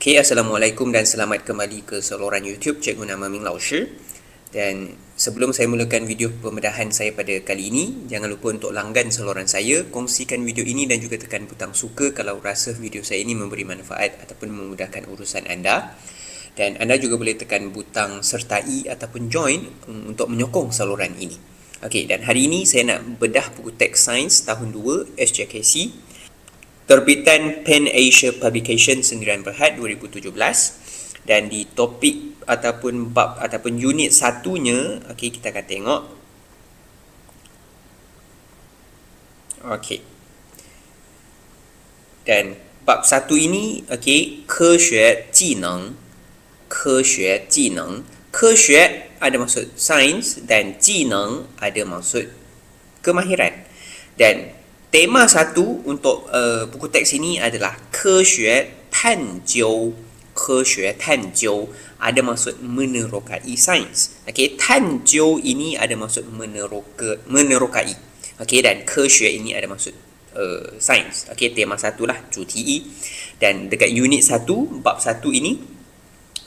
Okay, Assalamualaikum dan selamat kembali ke saluran YouTube Cikgu nama Ming Lao Shi. Dan sebelum saya mulakan video pembedahan saya pada kali ini, jangan lupa untuk langgan saluran saya, kongsikan video ini dan juga tekan butang suka kalau rasa video saya ini memberi manfaat ataupun memudahkan urusan anda. Dan anda juga boleh tekan butang sertai ataupun join um, untuk menyokong saluran ini. Okey, dan hari ini saya nak bedah buku teks sains tahun 2 SJKC terbitan Pen Asia Publication Sendirian Berhad 2017 dan di topik ataupun bab ataupun unit satunya okey kita akan tengok. Okey. Dan bab satu ini okey ke xue ji neng ke xue ji neng ke xue ada maksud sains dan ji neng ada maksud kemahiran. Dan Tema satu untuk uh, buku teks ini adalah Kexue Tan Jiu. Kexue Tan Jiu ada maksud menerokai sains. Okey, Tan Jiu ini ada maksud meneroka menerokai. Okey, dan Kexue ini ada maksud uh, sains. Okey, tema satu lah, cuti. Dan dekat unit satu, bab satu ini,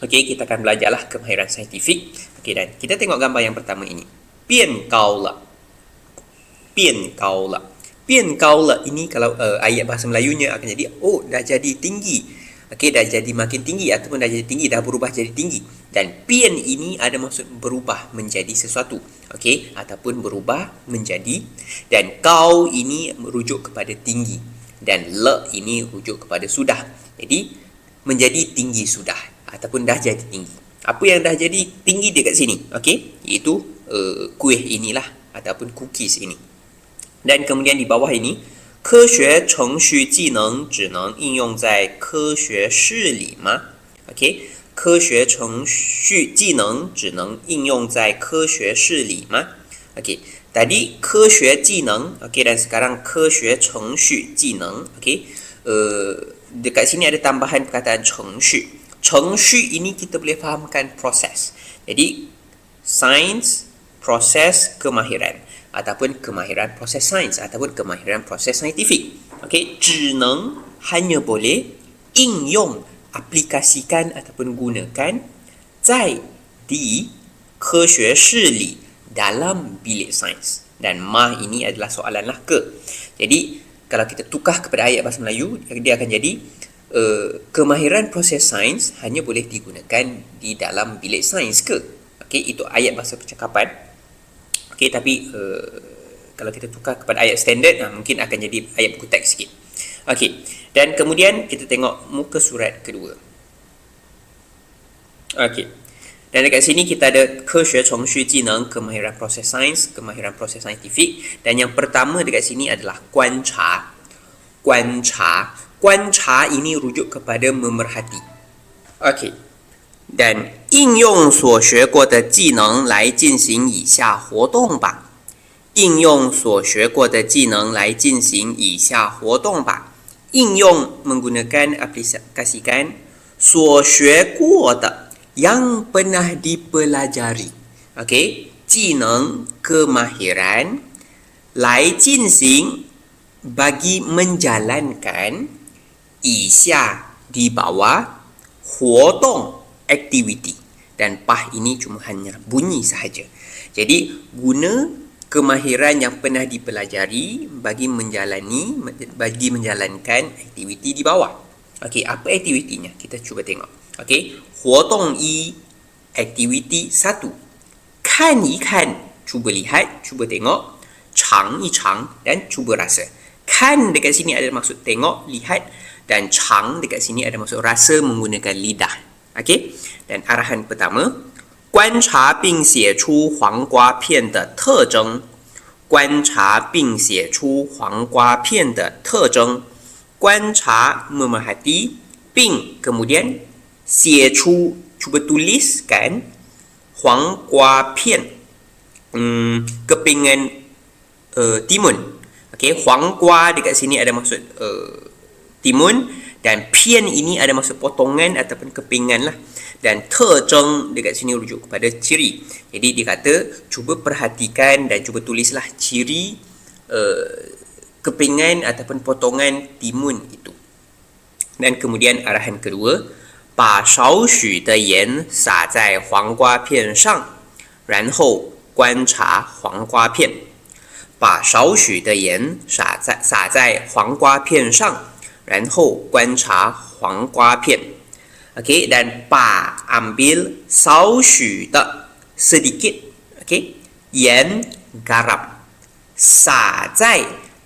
okey, kita akan belajarlah kemahiran saintifik. Okey, dan kita tengok gambar yang pertama ini. Pian kau lah. Pian kau lah. Pian kau lah ini kalau uh, ayat bahasa Melayunya akan jadi oh dah jadi tinggi. Okey dah jadi makin tinggi ataupun dah jadi tinggi dah berubah jadi tinggi. Dan pian ini ada maksud berubah menjadi sesuatu. Okey ataupun berubah menjadi dan kau ini merujuk kepada tinggi dan le ini rujuk kepada sudah. Jadi menjadi tinggi sudah ataupun dah jadi tinggi. Apa yang dah jadi tinggi dekat sini? Okey iaitu uh, kuih inilah ataupun cookies ini. Dan kemudian di bawah ini, 科学程序技能只能应用在科学室里吗？OK，科学程序技能只能应用在科学室里吗？OK，tadi 科学技能，OK dan sekarang 科学程序技能，OK，呃，dekat sini ada tambahan perkataan 程序。程序 ini kita boleh fahamkan proses. Jadi science, proses, kemahiran ataupun kemahiran proses sains ataupun kemahiran proses saintifik. Okey, 只能 hanya boleh 应用 aplikasikan ataupun gunakan 在 di 科学室里 dalam bilik sains. Dan ma ini adalah soalan lah ke. Jadi kalau kita tukar kepada ayat bahasa Melayu dia akan jadi uh, kemahiran proses sains hanya boleh digunakan di dalam bilik sains ke. Okey, itu ayat bahasa percakapan. Okey tapi uh, kalau kita tukar kepada ayat standard uh, mungkin akan jadi ayat buku teks sikit. Okey. Dan kemudian kita tengok muka surat kedua. Okey. Dan dekat sini kita ada chongshu jineng kemahiran proses sains, kemahiran proses saintifik dan yang pertama dekat sini adalah guan cha. Guan cha. Guan cha ini rujuk kepada memerhati. Okey. 但应用所学过的技能来进行以下活动吧。应用所学过的技能来进行以下活动吧。应用 menggunakan aplikasikan 所学过的 yang pernah dipelajari. Okey, 技能 kemahiran 来进行 bagi menjalankan 以下 di bawah 活动 activity dan pah ini cuma hanya bunyi sahaja. Jadi guna kemahiran yang pernah dipelajari bagi menjalani bagi menjalankan aktiviti di bawah. Okey, apa aktivitinya? Kita cuba tengok. Okey, huotong i aktiviti satu. Kan i kan, cuba lihat, cuba tengok. Chang i chang dan cuba rasa. Kan dekat sini ada maksud tengok, lihat dan chang dekat sini ada maksud rasa menggunakan lidah. Okey. Dan arahan pertama, 观察并写出黄瓜片的特征。观察并写出黄瓜片的特征。观察 memerhati 并 kemudian 写出 cuba tuliskan 黄瓜片 hmm, kepingan uh, timun. Okey, 黄瓜 dekat sini ada maksud uh, timun dan pian ini ada maksud potongan ataupun kepingan lah dan terjeng dekat sini rujuk kepada ciri jadi dia kata cuba perhatikan dan cuba tulislah ciri uh, kepingan ataupun potongan timun itu dan kemudian arahan kedua 把少许的盐撒在黄瓜片上，然后观察黄瓜片。把少许的盐撒在撒在黄瓜片上， 然后观察黄瓜片。OK，dan pa ambil 少许的 sedikit，OK，盐 garam 撒在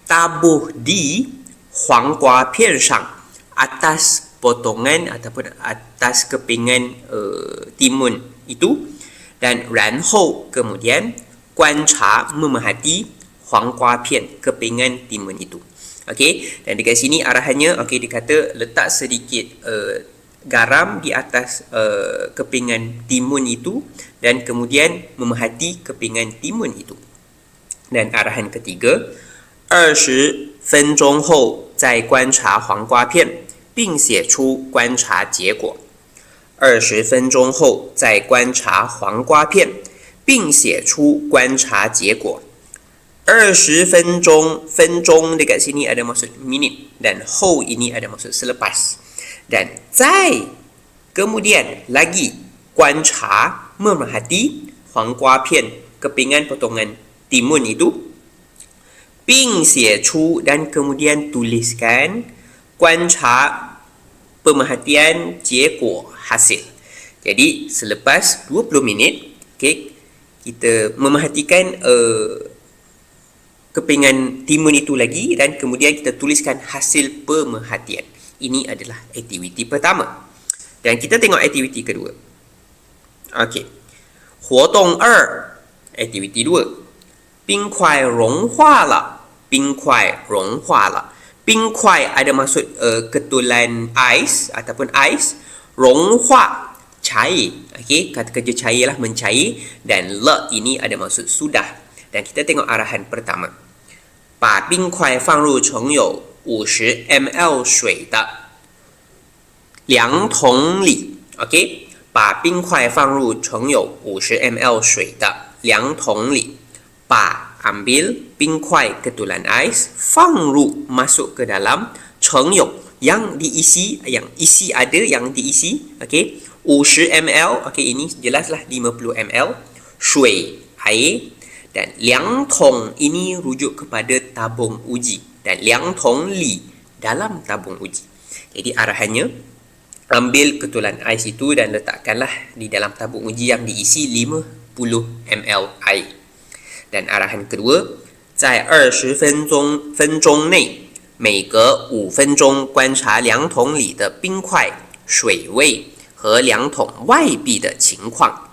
tabuh di 黄瓜片上 atas potongan ataupun atas kepingan uh, timun itu dan 然后 kemudian 观察 memerhati 黄瓜片 kepingan timun itu. Okey, dan dekat sini arahannya okey dikata letak sedikit uh, garam di atas uh, kepingan timun itu dan kemudian memerhati kepingan timun itu. Dan arahan ketiga, 20分钟后再观察黄瓜片，并写出观察结果。二十分钟后再观察黄瓜片，并写出观察结果。 二十分钟，分钟 dekat sini ada maksud minit dan 后 ini ada maksud selepas. dan 再 kemudian lagi 观察 memerhati 黄瓜片 kepingan potongan timun itu 并写出 dan kemudian tuliskan 观察 pemerhatian 结果 hasil jadi selepas 20 minit okay, kita memerhatikan uh, kepingan timun itu lagi dan kemudian kita tuliskan hasil pemerhatian. Ini adalah aktiviti pertama. Dan kita tengok aktiviti kedua. Okey. Huotong er. Aktiviti dua. Bing kuai rong hua la. Bing kuai rong hua la. Bing kuai ada maksud uh, ketulan ais ataupun ais. Rong hua cair. Okey, kata kerja cair lah mencair dan le ini ada maksud sudah. Dan kita tengok arahan pertama. 把冰块放入盛有五十 ml 水的量桶里，OK，把冰块放入盛有五十 ml 水的量桶里。把 ambil 冰块 ketulan ais 放入 masuk ke dalam 盛有 yang diisi yang isi ada yang diisi okey 50 ml okey ini jelaslah 50 ml 水 air dan 量桶 ini rujuk kepada tabung uji dan liang tong li dalam tabung uji. Jadi arahannya ambil ketulan ais itu dan letakkanlah di dalam tabung uji yang diisi 50 ml air. Dan arahan kedua, 在二十分钟分钟内，每隔五分钟观察量桶里的冰块、水位和量桶外壁的情况。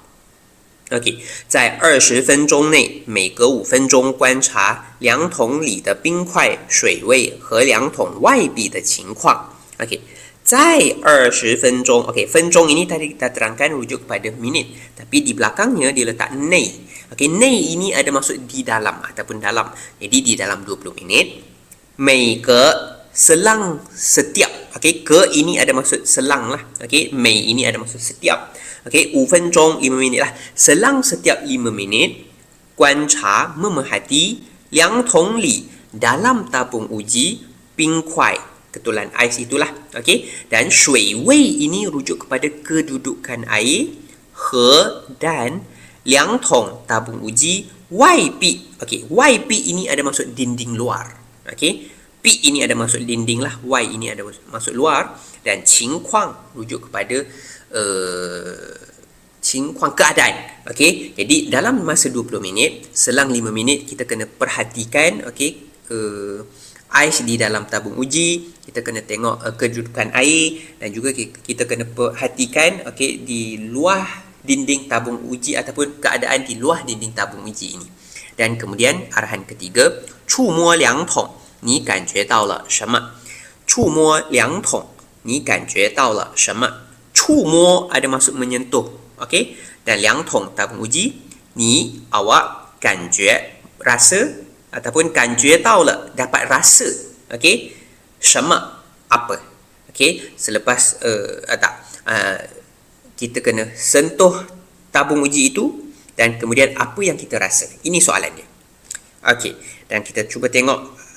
OK，在二十分钟内，每隔五分钟观察量筒里的冰块、水位和量筒外壁的情况。OK，在二十分钟，OK，分钟 ini tadi kita terangkan rujuk kepada minit, tapi di belakangnya dia letak nei. OK, nei ini ada maksud di dalam ataupun dalam. Jadi di dalam dua puluh minit, 每隔 selang setiap. Okey ke ini ada maksud selang lah. Okey mei ini ada maksud setiap. Okey 5 minit 5 minit lah. Selang setiap 5 minit guancha memerhati liang tong li dalam tabung uji ping kuai. Ketulan ais itulah. Okey dan shui wei ini rujuk kepada kedudukan air he dan liang tong tabung uji wai pi. Okey wai pi ini ada maksud dinding luar. Okey P ini ada masuk dinding lah, Y ini ada masuk luar dan Qing Kuang rujuk kepada uh, Qing Kuang keadaan. Okey, jadi dalam masa 20 minit, selang 5 minit kita kena perhatikan okey uh, ais di dalam tabung uji, kita kena tengok uh, kedudukan air dan juga kita kena perhatikan okey di luar dinding tabung uji ataupun keadaan di luar dinding tabung uji ini. Dan kemudian arahan ketiga, cumo liang tong. 你感觉到了什么触摸量筒你感觉到了什么 cumo ada maksud menyentuh okey dan liang tong tabung uji ni awak kanjue rasa ataupun kanjue tahu le dapat rasa okey sama apa okey selepas uh, tak uh, kita kena sentuh tabung uji itu dan kemudian apa yang kita rasa ini soalannya okey dan kita cuba tengok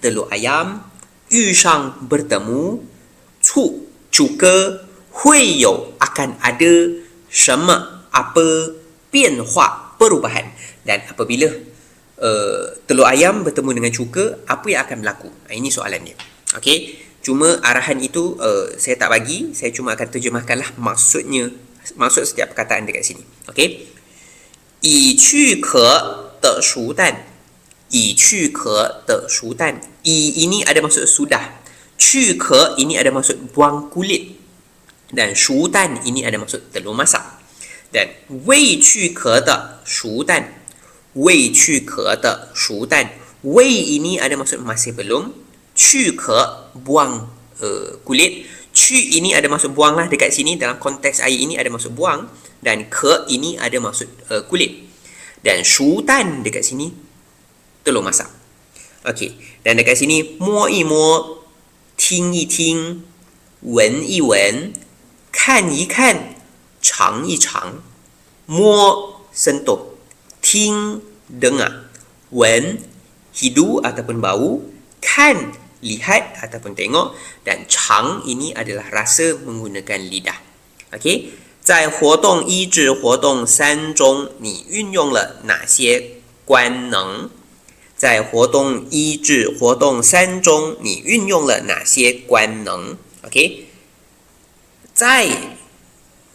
telur ayam yu shang bertemu cu juga hui you akan ada sama apa bianhua perubahan. Dan apabila uh, telur ayam bertemu dengan cuka apa yang akan berlaku? Ha, ini soalannya. Okey cuma arahan itu uh, saya tak bagi. Saya cuma akan terjemahkanlah maksudnya maksud setiap perkataan dekat sini. Okey. Qu ke de shu dan i chu ke de sudan i ini ada maksud sudah. Chu ke ini ada maksud buang kulit. Dan sudan ini ada maksud telur masak. Dan wei chu ke de sudan wei chu ke de sudan wei ini ada maksud masih belum. Chu ke buang uh, kulit. Chu ini ada maksud buang lah dekat sini. Dalam konteks ayat ini ada maksud buang. Dan ke ini ada maksud uh, kulit. Dan sudan dekat sini telur masak okey dan dekat sini 摸一摸听一听闻一闻看一看，尝一尝，摸 sentuh, ting dengar, wen hidu ataupun bau, kan lihat ataupun tengok dan chang ini adalah rasa menggunakan lidah. Okey, 在活动一至活动三中，你运用了哪些官能？ 在活动一至活动三中，你运用了哪些官能？OK。在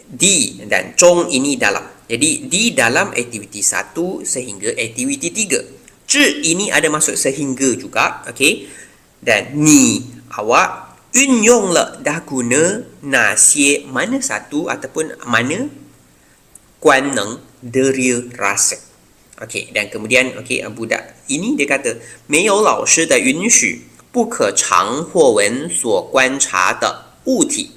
di dan zhong ini dalam. Jadi di dalam aktiviti satu sehingga aktiviti tiga. Zhi ini ada maksud sehingga juga, okey. Dan ni awak unyong le dah guna nasie mana satu ataupun mana kuan neng deria rasa. Okey, dan kemudian okey budak ini dia kata, 没有老师的允许，不可常或文所观察的物体。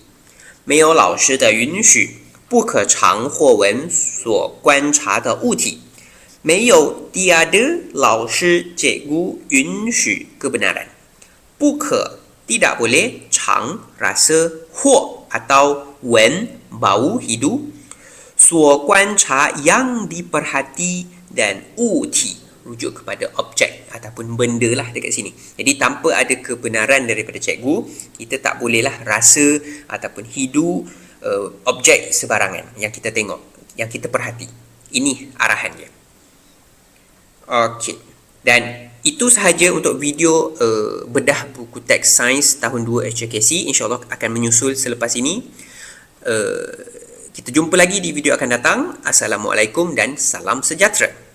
没有老师的允许，不可常或闻所观察的物体。没有 tiada 老师 cikgu 允许 kebenaran。不可 tidak boleh 常 rasa 或 atau wen bau hidu 所观察 yang diperhati dan 物体 rujuk kepada objek ataupun benda lah dekat sini. Jadi tanpa ada kebenaran daripada cikgu, kita tak bolehlah rasa ataupun hidu uh, objek sebarangan yang kita tengok, yang kita perhati. Ini arahan dia. Okey. Dan itu sahaja untuk video uh, bedah buku teks sains tahun 2 HKC. InsyaAllah akan menyusul selepas ini. Uh, kita jumpa lagi di video akan datang. Assalamualaikum dan salam sejahtera.